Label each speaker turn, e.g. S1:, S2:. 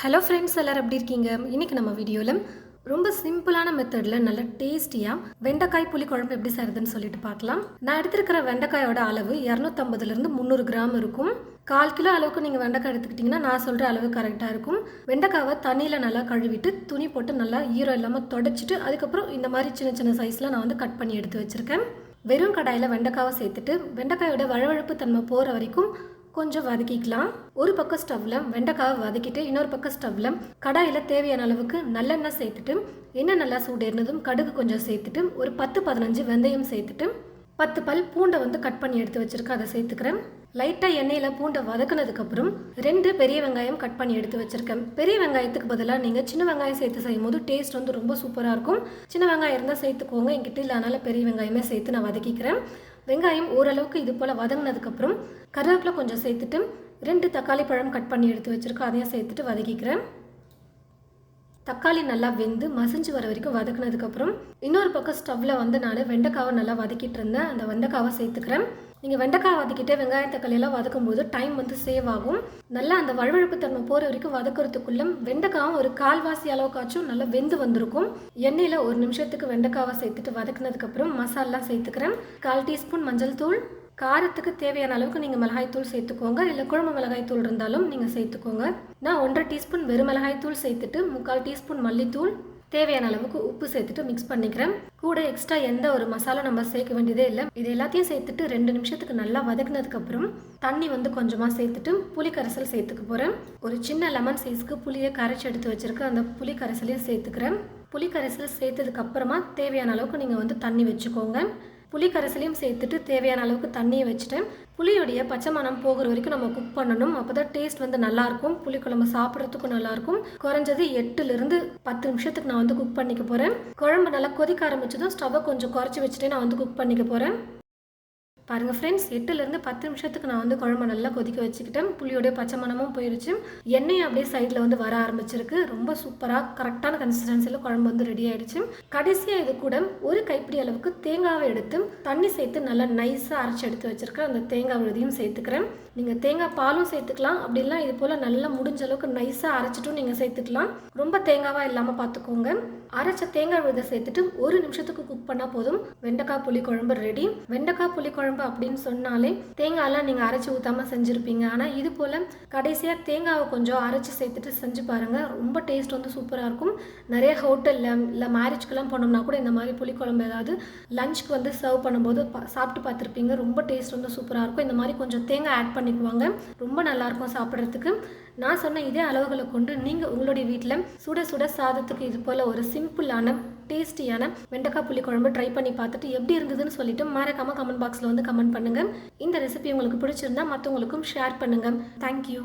S1: Hello friends எல்லோரும் எப்படி இருக்கீங்க? இன்றைக்கி நம்ம வீடியோவில் ரொம்ப சிம்பிளான மெத்தடில் நல்ல டேஸ்டியாக வெண்டைக்காய் புளி குழம்பு எப்படி செய்கிறதுன்னு சொல்லிட்டு பார்க்கலாம். நான் எடுத்திருக்கிற வெண்டைக்காயோட அளவு இரநூத்தம்பதுலேருந்து முந்நூறு கிராம் இருக்கும். கால் கிலோ அளவுக்கு நீங்கள் வெண்டைக்காய் எடுத்துக்கிட்டிங்கன்னா நான் சொல்கிற அளவு கரெக்டாக இருக்கும். வெண்டைக்காவை தண்ணியில் நல்லா கழுவிட்டு துணி போட்டு நல்லா ஈரம் இல்லாமல் தொடச்சிட்டு அதுக்கப்புறம் இந்த மாதிரி சின்ன சின்ன சைஸில் நான் வந்து கட் பண்ணி எடுத்து வச்சுருக்கேன். வெறும் கடாயில் வெண்டைக்காவை சேர்த்துட்டு வெண்டைக்காயோட வழவழப்பு தன்மை போகிற வரைக்கும் கொஞ்சம் வதக்கிக்கலாம். ஒரு பக்கம் ஸ்டவ்வில் வெண்டைக்காவை வதக்கிட்டு இன்னொரு பக்கம் ஸ்டவ்வில் கடாயில் தேவையான அளவுக்கு நல்லெண்ணெய் சேர்த்துட்டு எண்ணெய் நல்லா சூடேறினதும் கடுகு கொஞ்சம் சேர்த்துட்டு ஒரு பத்து பதினஞ்சு வெந்தயம் சேர்த்துட்டு பத்து பல் பூண்டை வந்து கட் பண்ணி எடுத்து வச்சுருக்கேன் அதை சேர்த்துக்கிறேன். லைட்டாக எண்ணெயில் பூண்டை வதக்குனதுக்கப்புறம் ரெண்டு பெரிய வெங்காயம் கட் பண்ணி எடுத்து வச்சுருக்கேன். பெரிய வெங்காயத்துக்கு பதிலாக நீங்கள் சின்ன வெங்காயம் சேர்த்து செய்யும் போது டேஸ்ட் வந்து ரொம்ப சூப்பராக இருக்கும். சின்ன வெங்காயம் இருந்தால் சேர்த்துக்கோங்க என்கிட்ட இல்லை அதனால் பெரிய வெங்காயமே சேர்த்து நான் வதக்கிக்கிறேன். வெங்காயம் ஓரளவுக்கு இது போல் வதங்கினதுக்கப்புறம் கருவேப்பிலை கொஞ்சம் சேர்த்துட்டு ரெண்டு தக்காளி பழம் கட் பண்ணி எடுத்து வச்சுருக்கோம் அதையும் சேர்த்துட்டு வதக்கிக்கிறேன். தக்காளி நல்லா வெந்து மசிஞ்சு வர வரைக்கும் வதக்குனதுக்கப்புறம் இன்னொரு பக்கம் ஸ்டவ்வில் வந்து நான் வெண்டைக்காவை நல்லா வதக்கிட்டு இருந்தேன். அந்த வெண்டைக்காவை சேர்த்துக்கிறேன். நீங்கள் வெண்டைக்காய் வதக்கிட்டு வெங்காயம் தக்காளியெல்லாம் வதக்கும் போது டைம் வந்து சேவ் ஆகும். நல்லா அந்த வழுவழுப்பு தன்மை போகிற வரைக்கும் வதக்கிறதுக்குள்ள வெண்டைக்காவும் ஒரு கால்வாசி அளவுக்காச்சும் நல்லா வெந்து வந்திருக்கும். எண்ணெயில் ஒரு நிமிஷத்துக்கு வெண்டைக்காவை சேர்த்துட்டு வதக்குனதுக்கப்புறம் மசாலாம் சேர்த்துக்கிறேன். கால் டீஸ்பூன் மஞ்சள் தூள் காரத்துக்கு தேவையான அளவுக்கு நீங்கள் மிளகாய் தூள் சேர்த்துக்கோங்க. இல்லை குழம்பு மிளகாய் தூள் இருந்தாலும் நீங்கள் சேர்த்துக்கோங்க. நான் ஒன்றரை டீஸ்பூன் வெறும் மிளகாய் தூள் சேர்த்துட்டு முக்கால் டீஸ்பூன் மல்லித்தூள் தேவையான அளவுக்கு உப்பு சேர்த்துட்டு மிக்ஸ் பண்ணிக்கிறேன். கூட எக்ஸ்ட்ரா எந்த ஒரு மசாலா நம்ம சேர்க்க வேண்டியதே இல்லை. இது எல்லாத்தையும் சேர்த்துட்டு ரெண்டு நிமிஷத்துக்கு நல்லா வதக்குனதுக்கப்புறம் தண்ணி வந்து கொஞ்சமாக சேர்த்துட்டு புளி கரைசல் சேர்த்துக்க போகிறேன் ஒரு சின்ன லெமன் சைஸ்க்கு புளியை கரைச்சி எடுத்து வச்சுருக்கேன் அந்த புளி கரைசலையும் சேர்த்துக்கிறேன். புளி கரைசல் தேவையான அளவுக்கு நீங்கள் வந்து தண்ணி வச்சுக்கோங்க. புளி கரைசலையும் சேர்த்துட்டு தேவையான அளவுக்கு தண்ணியை வச்சுட்டேன் புளியுடைய பச்சை மணம் போகிற வரைக்கும் நம்ம குக் பண்ணணும். அப்போ தான் டேஸ்ட் வந்து நல்லாயிருக்கும். புளிக்குழம்பு சாப்பிட்றதுக்கும் நல்லாயிருக்கும். குறைஞ்சது எட்டுலேருந்து பத்து நிமிஷத்துக்கு நான் வந்து குக் பண்ணிக்க போகிறேன் குழம்பு நல்லா கொதிக்க ஆரம்பிச்சதும் ஸ்டவ்வை கொஞ்சம் குறைச்சி வச்சுட்டு நான் வந்து குக் பண்ணிக்க போகிறேன் பாருங்கள் ஃப்ரெண்ட்ஸ் எட்டுலேருந்து பத்து நிமிஷத்துக்கு நான் வந்து குழம்பு நல்லா கொதிக்க வச்சுக்கிட்டேன். புளியோடைய பச்சை மணமும் போயிருச்சு. எண்ணெயும் அப்படியே சைடில் வந்து வர ஆரம்பிச்சிருக்கு. ரொம்ப சூப்பராக கரெக்டான கன்சிஸ்டன்சியில் குழம்பு வந்து ரெடி ஆயிடுச்சு. கடைசியாக இது கூட ஒரு கைப்பிடி அளவுக்கு தேங்காவை எடுத்து தண்ணி சேர்த்து நல்லா நைஸாக அரைச்சி எடுத்து வச்சுருக்கேன் அந்த தேங்காய் விழுதியும் சேர்த்துக்கிறேன். நீங்கள் தேங்காய் பாலும் சேர்த்துக்கலாம். அப்படிலாம் இது போல் நல்லா முடிஞ்ச அளவுக்கு நைஸாக அரைச்சிட்டும் நீங்கள் சேர்த்துக்கலாம். ரொம்ப தேங்காவாக இல்லாமல் பார்த்துக்கோங்க அரைச்ச தேங்காய் விழுதை சேர்த்துட்டு ஒரு நிமிஷத்துக்கு குக் பண்ணால் போதும். வெண்டைக்காய் புளி குழம்பு ரெடி வெண்டைக்காய் புளி குழம்பு அப்படின்னு சொன்னாலே தேங்காயெல்லாம் நீங்கள் அரைச்சி ஊற்றாமல் செஞ்சுருப்பீங்க. ஆனால் இது போல் கடைசியாக தேங்காவை கொஞ்சம் அரைச்சி சேர்த்துட்டு செஞ்சு பாருங்கள் ரொம்ப டேஸ்ட் வந்து சூப்பராக இருக்கும். நிறைய ஹோட்டலில் இல்லை மேரேஜ்க்கெல்லாம் போனோம்னா கூட இந்த மாதிரி புளிக்குழம்பு ஏதாவது லஞ்சுக்கு வந்து சர்வ் பண்ணும்போது சாப்பிட்டு பார்த்துருப்பீங்க. ரொம்ப டேஸ்ட் வந்து சூப்பராக இருக்கும். இந்த மாதிரி கொஞ்சம் தேங்காய் ஆட் பண்ணிக்குவாங்க. ரொம்ப நல்லாயிருக்கும் சாப்பிட்றதுக்கு. நான் சொன்ன இதே அளவுகளை கொண்டு நீங்கள் உங்களுடைய வீட்டில் சுட சுட சாதத்துக்கு இது போல் ஒரு சிம்பிளான டேஸ்டியான வெண்டைக்காய் புளி குழம்பு ட்ரை பண்ணி பார்த்துட்டு எப்படி இருந்ததுன்னு சொல்லிட்டு மறக்காமல் கமெண்ட் பாக்ஸில் வந்து கமெண்ட் பண்ணுங்கள் இந்த ரெசிபி உங்களுக்கு பிடிச்சிருந்தா மற்றவங்களுக்கும் ஷேர் பண்ணுங்கள் தேங்க்யூ